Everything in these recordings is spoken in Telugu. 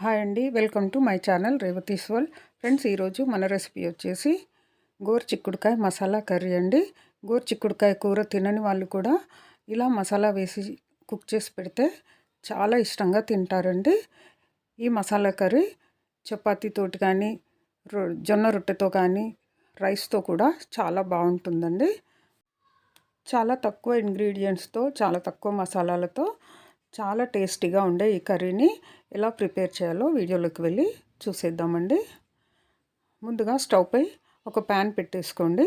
హాయ్ అండి welcome to my channel Revathi's world friends ఈరోజు మన రెసిపీ వచ్చేసి గోరు చిక్కుడుకాయ మసాలా కర్రీ అండి. గోరు చిక్కుడుకాయ కూర తినని వాళ్ళు కూడా ఇలా మసాలా వేసి కుక్ చేసి పెడితే చాలా ఇష్టంగా తింటారండి. ఈ మసాలా కర్రీ చపాతీతోటి కానీ రొ జొన్న రొట్టెతో కానీ రైస్తో కూడా చాలా బాగుంటుందండి. చాలా తక్కువ ఇంగ్రీడియంట్స్తో చాలా తక్కువ మసాలాలతో చాలా టేస్టీగా ఉండే ఈ కర్రీని ఎలా ప్రిపేర్ చేయాలో వీడియోలోకి వెళ్ళి చూసేద్దామండి. ముందుగా స్టవ్పై ఒక ప్యాన్ పెట్టేసుకోండి.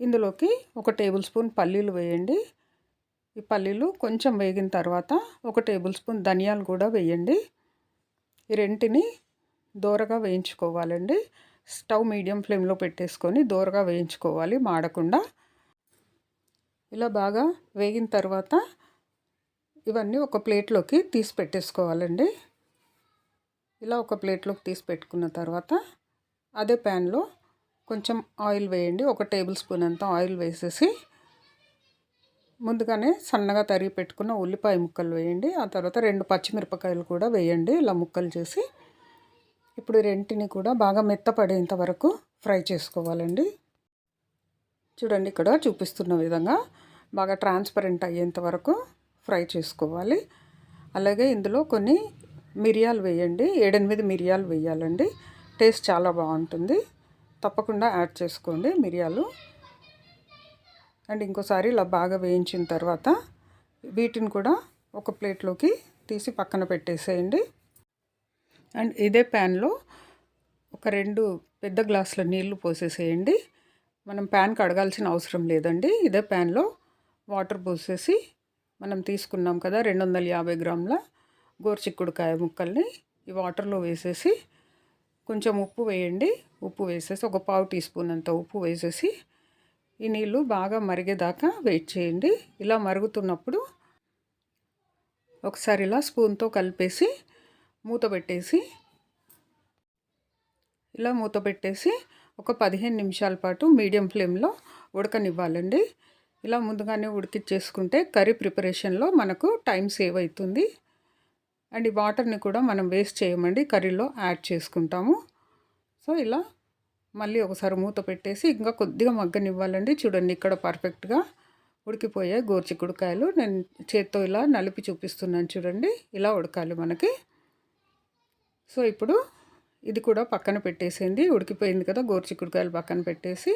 ఇందులోకి ఒక టేబుల్ స్పూన్ పల్లీలు వేయండి. ఈ పల్లీలు కొంచెం వేగిన తర్వాత ఒక టేబుల్ స్పూన్ ధనియాలు కూడా వేయండి. ఈ రెంటిని దోరగా వేయించుకోవాలండి. స్టవ్ మీడియం ఫ్లేమ్లో పెట్టేసుకొని దోరగా వేయించుకోవాలి మాడకుండా. ఇలా బాగా వేగిన తర్వాత ఇవన్నీ ఒక ప్లేట్లోకి తీసి పెట్టేసుకోవాలండి. ఇలా ఒక ప్లేట్లోకి తీసి పెట్టుకున్న తర్వాత అదే ప్యాన్లో కొంచెం ఆయిల్ వేయండి. ఒక టేబుల్ స్పూన్ అంత ఆయిల్ వేసేసి ముందుగానే సన్నగా తరిగి పెట్టుకున్న ఉల్లిపాయ ముక్కలు వేయండి. ఆ తర్వాత రెండు పచ్చిమిరపకాయలు కూడా వేయండి. ఇలా ముక్కలు చేసి ఇప్పుడు రెంటిని కూడా బాగా మెత్తపడేంత వరకు ఫ్రై చేసుకోవాలండి. చూడండి ఇక్కడ చూపిస్తున్న విధంగా బాగా ట్రాన్స్పరెంట్ అయ్యేంత వరకు ఫ్రై చేసుకోవాలి. అలాగే ఇందులో కొన్ని మిరియాలు వేయండి. ఏడెనిమిది మిరియాలు వేయాలండి. టేస్ట్ చాలా బాగుంటుంది. తప్పకుండా యాడ్ చేసుకోండి మిరియాలు. అండ్ ఇంకోసారి ఇలా బాగా వేయించిన తర్వాత వీటిని కూడా ఒక ప్లేట్లోకి తీసి పక్కన పెట్టేసేయండి. అండ్ ఇదే ప్యాన్లో ఒక రెండు పెద్ద గ్లాసుల నీళ్ళు పోసేసేయండి. మనం ప్యాన్ కడగాల్సిన అవసరం లేదండి. ఇదే ప్యాన్లో వాటర్ పోసేసి మనం తీసుకున్నాం కదా రెండు వందల యాభై గ్రాముల గోరుచిక్కుడుకాయ ముక్కల్ని ఈ వాటర్లో వేసేసి కొంచెం ఉప్పు వేయండి. ఉప్పు వేసేసి ఒక పావు టీ స్పూన్ అంత ఉప్పు వేసేసి ఈ నీళ్ళు బాగా మరిగేదాకా వెయిట్ చేయండి. ఇలా మరుగుతున్నప్పుడు ఒకసారి ఇలా స్పూన్తో కలిపేసి మూత పెట్టేసి ఇలా మూత పెట్టేసి ఒక పదిహేను నిమిషాల పాటు మీడియం ఫ్లేమ్లో ఉడకనివ్వాలండి. ఇలా ముందుగానే ఉడికిచ్చేసుకుంటే కర్రీ ప్రిపరేషన్లో మనకు టైం సేవ్ అవుతుంది అండ్ ఈ వాటర్ని కూడా మనం వేస్ట్ చేయమండి కర్రీలో యాడ్ చేసుకుంటాము. సో ఇలా మళ్ళీ ఒకసారి మూత పెట్టేసి ఇంకా కొద్దిగా మగ్గనివ్వాలండి. చూడండి ఇక్కడ పర్ఫెక్ట్గా ఉడికిపోయాయి గోర్చికుడికాయలు నేను చేత్తో ఇలా నలిపి చూపిస్తున్నాను చూడండి ఇలా ఉడకాలి మనకి. సో ఇప్పుడు ఇది కూడా పక్కన పెట్టేసింది ఉడికిపోయింది కదా గోర్చికుడికాయలు పక్కన పెట్టేసి.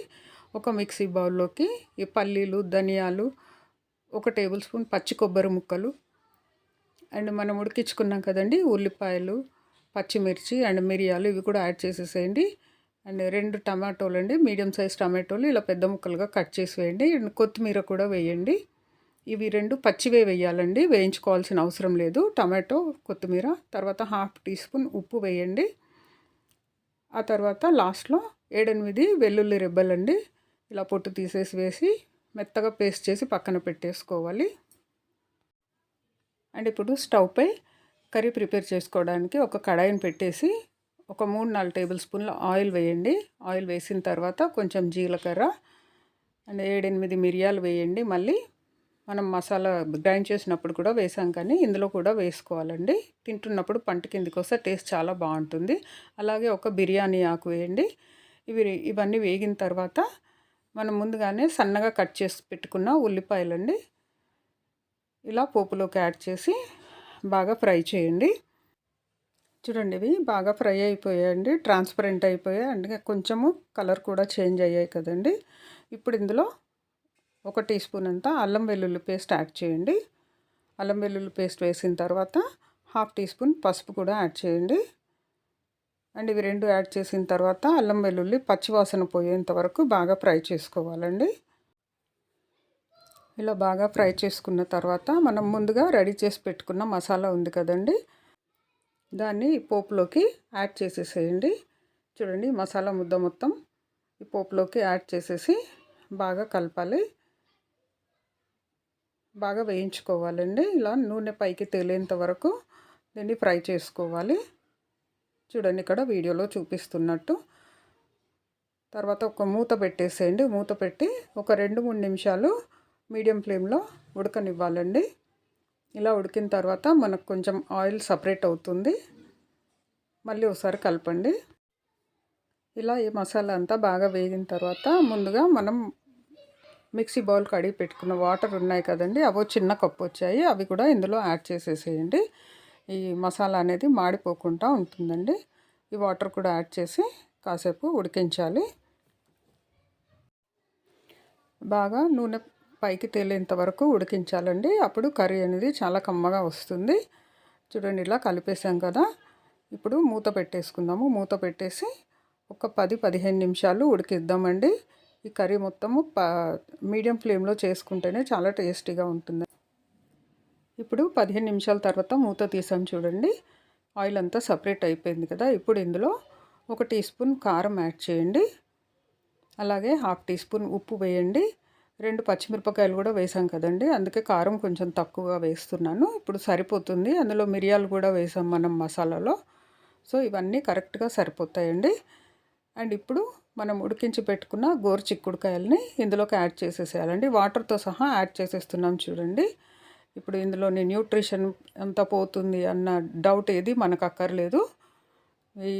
ఒక మిక్సీ బౌల్లోకి ఈ పల్లీలు ధనియాలు ఒక టేబుల్ స్పూన్ పచ్చి కొబ్బరి ముక్కలు అండ్ మనం ఉడికించుకున్నాం కదండి ఉల్లిపాయలు పచ్చిమిర్చి అండ్ మిరియాలు ఇవి కూడా యాడ్ చేసేసేయండి. అండ్ రెండు టమాటోలు అండి మీడియం సైజ్ టమాటోలు ఇలా పెద్ద ముక్కలుగా కట్ చేసి వేయండి. అండ్ కొత్తిమీర కూడా వేయండి. ఇవి రెండు పచ్చివే వేయాలండి వేయించుకోవాల్సిన అవసరం లేదు. టమాటో కొత్తిమీర తర్వాత హాఫ్ టీ స్పూన్ ఉప్పు వేయండి. ఆ తర్వాత లాస్ట్లో ఏడెనిమిది వెల్లుల్లి రెబ్బలండి. ఇలా పొట్టు తీసేసి వేసి మెత్తగా పేస్ట్ చేసి పక్కన పెట్టేసుకోవాలి. అండ్ ఇప్పుడు స్టవ్పై కర్రీ ప్రిపేర్ చేసుకోవడానికి ఒక కడాయిని పెట్టేసి ఒక మూడు నాలుగు టేబుల్ స్పూన్ల ఆయిల్ వేయండి. ఆయిల్ వేసిన తర్వాత కొంచెం జీలకర్ర అండ్ ఏడెనిమిది మిరియాలు వేయండి. మళ్ళీ మనం మసాలా గ్రైండ్ చేసినప్పుడు కూడా వేసాం కానీ ఇందులో కూడా వేసుకోవాలండి. తింటున్నప్పుడు పంట కిందికి వస్తే టేస్ట్ చాలా బాగుంటుంది. అలాగే ఒక బిర్యానీ ఆకు వేయండి. ఇవి ఇవన్నీ వేగిన తర్వాత మనం ముందుగానే సన్నగా కట్ చేసి పెట్టుకున్న ఉల్లిపాయలండి. ఇలా పోపులోకి యాడ్ చేసి బాగా ఫ్రై చేయండి. చూడండి ఇవి బాగా ఫ్రై అయిపోయాయండి ట్రాన్స్పరెంట్ అయిపోయాయి. అండ్ కొంచెము కలర్ కూడా చేంజ్ అయ్యాయి కదండి. ఇప్పుడు ఇందులో ఒక టీ స్పూన్ అంతా అల్లం వెల్లుల్లి పేస్ట్ యాడ్ చేయండి. అల్లం వెల్లుల్లి పేస్ట్ వేసిన తర్వాత హాఫ్ టీ స్పూన్ పసుపు కూడా యాడ్ చేయండి. అండ్ ఇవి రెండు యాడ్ చేసిన తర్వాత అల్లం వెల్లుల్లి పచ్చివాసన పోయేంత వరకు బాగా ఫ్రై చేసుకోవాలండి. ఇలా బాగా ఫ్రై చేసుకున్న తర్వాత మనం ముందుగా రెడీ చేసి పెట్టుకున్న మసాలా ఉంది కదండి. దాన్ని పోపులోకి యాడ్ చేసేసేయండి. చూడండి మసాలా ముద్ద మొత్తం ఈ పోపులోకి యాడ్ చేసేసి బాగా కలపాలి. బాగా వేయించుకోవాలండి. ఇలా నూనె పైకి తేలేంత వరకు దీన్ని ఫ్రై చేసుకోవాలి. చూడండి ఇక్కడ వీడియోలో చూపిస్తున్నట్టు. తర్వాత ఒక మూత పెట్టేసేయండి. మూత పెట్టి ఒక రెండు మూడు నిమిషాలు మీడియం ఫ్లేమ్లో ఉడకనివ్వాలండి. ఇలా ఉడికిన తర్వాత మనకు కొంచెం ఆయిల్ సపరేట్ అవుతుంది. మళ్ళీ ఒకసారి కలపండి. ఇలా ఈ మసాలా అంతా బాగా వేగిన తర్వాత ముందుగా మనం మిక్సీ బౌల్ కడిగి పెట్టుకున్న వాటర్ ఉన్నాయి కదండి అవో చిన్న కప్పు వచ్చాయి. అవి కూడా ఇందులో యాడ్ చేసేసేయండి. ఈ మసాలా అనేది మాడిపోకుండా ఉంటుందండి. ఈ వాటర్ కూడా యాడ్ చేసి కాసేపు ఉడికించాలి. బాగా నూనె పైకి తేలేంత వరకు ఉడికించాలండి. అప్పుడు కర్రీ అనేది చాలా కమ్మగా వస్తుంది. చూడండి ఇలా కలిపేసాం కదా. ఇప్పుడు మూత పెట్టేసుకుందాము. మూత పెట్టేసి ఒక పది పదిహేను నిమిషాలు ఉడికిద్దామండి. ఈ కర్రీ మొత్తము ప మీడియం ఫ్లేమ్లో చేసుకుంటేనే చాలా టేస్టీగా ఉంటుంది. ఇప్పుడు పదిహేను నిమిషాల తర్వాత మూత తీసాం చూడండి. ఆయిల్ అంతా సపరేట్ అయిపోయింది కదా. ఇప్పుడు ఇందులో ఒక టీ స్పూన్ కారం యాడ్ చేయండి. అలాగే హాఫ్ టీ స్పూన్ ఉప్పు వేయండి. రెండు పచ్చిమిరపకాయలు కూడా వేసాం కదండి. అందుకే కారం కొంచెం తక్కువగా వేస్తున్నాను. ఇప్పుడు సరిపోతుంది. అందులో మిరియాలు కూడా వేసాం మనం మసాలాలో. సో ఇవన్నీ కరెక్ట్గా సరిపోతాయండి. అండ్ ఇప్పుడు మనం ఉడికించి పెట్టుకున్న గోరు చిక్కుడుకాయలని ఇందులోకి యాడ్ చేసేసేయాలండి. వాటర్తో సహా యాడ్ చేసేస్తున్నాం చూడండి. ఇప్పుడు ఇందులోని న్యూట్రిషన్ ఎంత పోతుంది అన్న డౌట్ ఏది మనకు అక్కర్లేదు. ఈ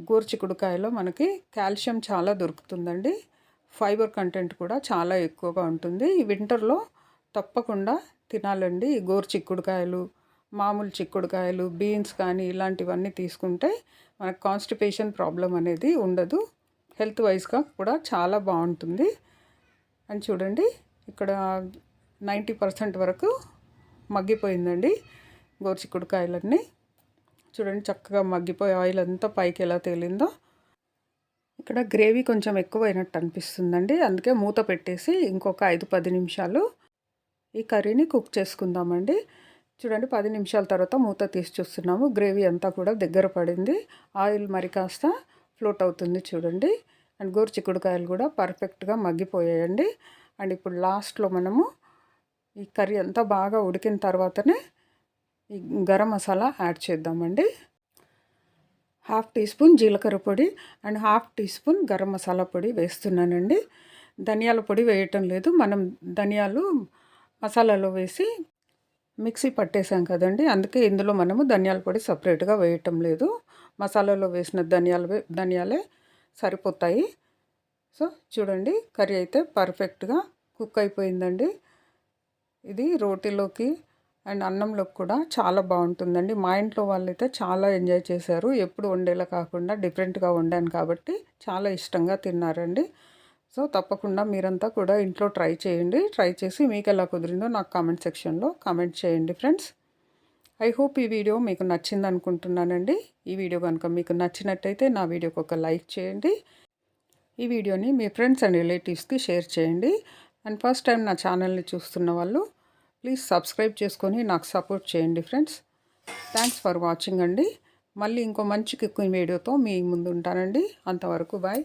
గోరు చిక్కుడుకాయలో మనకి కాల్షియం చాలా దొరుకుతుందండి. ఫైబర్ కంటెంట్ కూడా చాలా ఎక్కువగా ఉంటుంది. ఈ వింటర్లో తప్పకుండా తినాలండి. ఈ గోరు చిక్కుడుకాయలు మామూలు చిక్కుడుకాయలు బీన్స్ కానీ ఇలాంటివన్నీ తీసుకుంటే మనకు కాన్స్టిపేషన్ ప్రాబ్లం అనేది ఉండదు. హెల్త్ వైజ్గా కూడా చాలా బాగుంటుంది. అని చూడండి. ఇక్కడ నైంటీ పర్సెంట్ వరకు మగ్గిపోయిందండి. గోరుచిక్కుడుకాయలన్నీ చూడండి చక్కగా మగ్గిపోయి ఆయిల్ అంతా పైకి ఎలా తేలిందో. ఇక్కడ గ్రేవీ కొంచెం ఎక్కువైనట్టు అనిపిస్తుందండి. అందుకే మూత పెట్టేసి ఇంకొక ఐదు పది నిమిషాలు ఈ కర్రీని కుక్ చేసుకుందామండి. చూడండి పది నిమిషాల తర్వాత మూత తీసి చూస్తున్నాము. గ్రేవీ అంతా కూడా దగ్గర పడింది. ఆయిల్ మరి కాస్త ఫ్లోట్ అవుతుంది చూడండి. అండ్ గోరు చిక్కుడుకాయలు కూడా పర్ఫెక్ట్గా మగ్గిపోయాయండి. అండ్ ఇప్పుడు లాస్ట్లో మనము ఈ కర్రీ అంతా బాగా ఉడికిన తర్వాతనే ఈ గరం మసాలా యాడ్ చేద్దామండి. హాఫ్ టీ స్పూన్ జీలకర్ర పొడి and half teaspoon garam masala పొడి వేస్తున్నానండి. ధనియాల పొడి వేయటం లేదు మనం ధనియాలు మసాలాలో వేసి మిక్సీ పట్టేసాం కదండి అందుకే ఇందులో మనము ధనియాల పొడి సపరేట్గా వేయటం లేదు. మసాలాలో వేసిన ధనియాలు ధనియాలే సరిపోతాయి. సో చూడండి కర్రీ అయితే పర్ఫెక్ట్గా కుక్ అయిపోయిందండి. ఇది రోటీలోకి అండ్ అన్నంలోకి కూడా చాలా బాగుంటుందండి. మా ఇంట్లో వాళ్ళైతే చాలా ఎంజాయ్ చేశారు. ఎప్పుడు వండేలా కాకుండా డిఫరెంట్గా వండాను కాబట్టి చాలా ఇష్టంగా తిన్నారండి. సో తప్పకుండా మీరంతా కూడా ఇంట్లో ట్రై చేయండి. ట్రై చేసి మీకు ఎలా కుదిరిందో నాకు కామెంట్ సెక్షన్లో కామెంట్ చేయండి ఫ్రెండ్స్. ఐ హోప్ ఈ వీడియో మీకు నచ్చింది అనుకుంటున్నానండి. ఈ వీడియో కనుక మీకు నచ్చినట్టయితే నా వీడియోకి ఒక లైక్ చేయండి. ఈ వీడియోని మీ ఫ్రెండ్స్ అండ్ రిలేటివ్స్కి షేర్ చేయండి. అండ్ ఫస్ట్ టైం నా ఛానల్ని చూస్తున్న వాళ్ళు ప్లీజ్ సబ్స్క్రైబ్ చేసుకొని నాకు సపోర్ట్ చేయండి ఫ్రెండ్స్. థ్యాంక్స్ ఫర్ వాచింగ్ అండి. మళ్ళీ ఇంకో మంచి కుకింగ్ వీడియోతో మీ ముందు ఉంటానండి అంతవరకు బాయ్